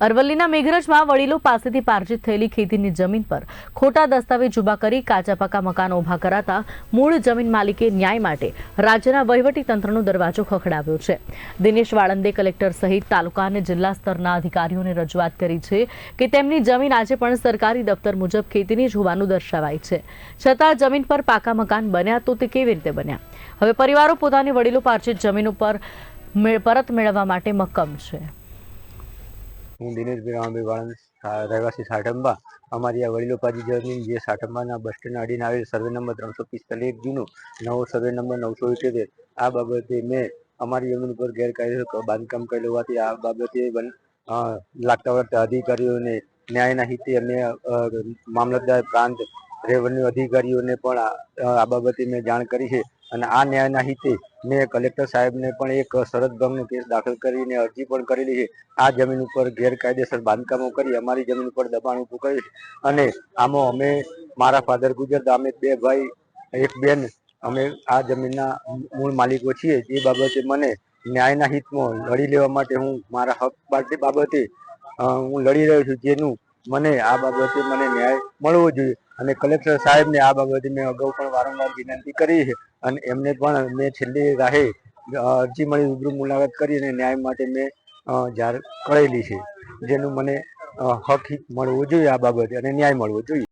અરવલ્લીના મેઘરજમાં વડીલો પાસેથી પાર્જિત થયેલી ખેતીની જમીન પર ખોટા દસ્તાવેજ ઊભા કરી કાચા પાકા મકાનો ઊભા કરાતા મૂળ જમીન માલિકે ન્યાય માટે રાજ્યના વહીવટી તંત્રનો દરવાજો ખખડાવ્યો છે. દિનેશ વાળંદે કલેક્ટર સહિત તાલુકા અને જિલ્લા સ્તરના અધિકારીઓને રજૂઆત કરી છે કે તેમની જમીન આજે પણ સરકારી દફતર મુજબ ખેતીની જ હોવાનું દર્શાવાય છે. છતાં જમીન પર પાકા મકાન બન્યા તો તે કેવી રીતે બન્યા? હવે પરિવારો પોતાની વડીલો પાર્જિત જમીન ઉપર પરત મેળવવા માટે મક્કમ છે. હું દિનેશભાઈ રામભાઈ વાળંદ રહેવાસી સાઠંબા. અમારી આ વડીલોપાજી જમીન જે સાઠંબાના બસ સ્ટેન્ડ અડીને આવેલ સર્વે નંબર ત્રણસો પિસ્તાલીસ એક જૂનો, નવો સર્વે નંબર નવસો ઇઠ્યોતેર. આ બાબતે મેં અમારી જમીન ઉપર ગેરકાયદેસર બાંધકામ કરેલું હોવાથી આ બાબતે લાગતા વળગતા અધિકારીઓને ન્યાયના હિતે અમે મામલતદાર પ્રાંત રેવન્યુ અધિકારીઓને પણ આ બાબતે મેં જાણ કરી છે અને આ ન્યાયના હિતે મેં કલેક્ટર સાહેબને પણ એક શરત ભંગનો કેસ દાખલ કરીને અરજી પણ કરેલી છે. આ જમીન ઉપર ગેરકાયદેસર બાંધકામો કરી અમારી જમીન ઉપર દબાણ ઊભું કર્યું અને આમાં અમે, મારા ફાધર ગુજરતા અમે બે ભાઈ, એક બેન, અમે આ જમીનના મૂળ માલિકો છીએ. એ બાબતે મને ન્યાયના હિતમાં લડી લેવા માટે હું મારા હક બાબતે હું લડી રહ્યો છું જેનું મને આ બાબતે મને ન્યાય મળવો જોઈએ. અને કલેક્ટર સાહેબને આ બાબતે મેં અગાઉ પણ વારંવાર વિનંતી કરી છે. અને એમને પણ મેં છેલ્લી રાહે અરજી મળી રૂબરૂ મુલાકાત કરી અને ન્યાય માટે મેં જાહેર કરેલી છે. જેનું મને હક હિત મળવું જોઈએ આ બાબતે અને ન્યાય મળવો જોઈએ.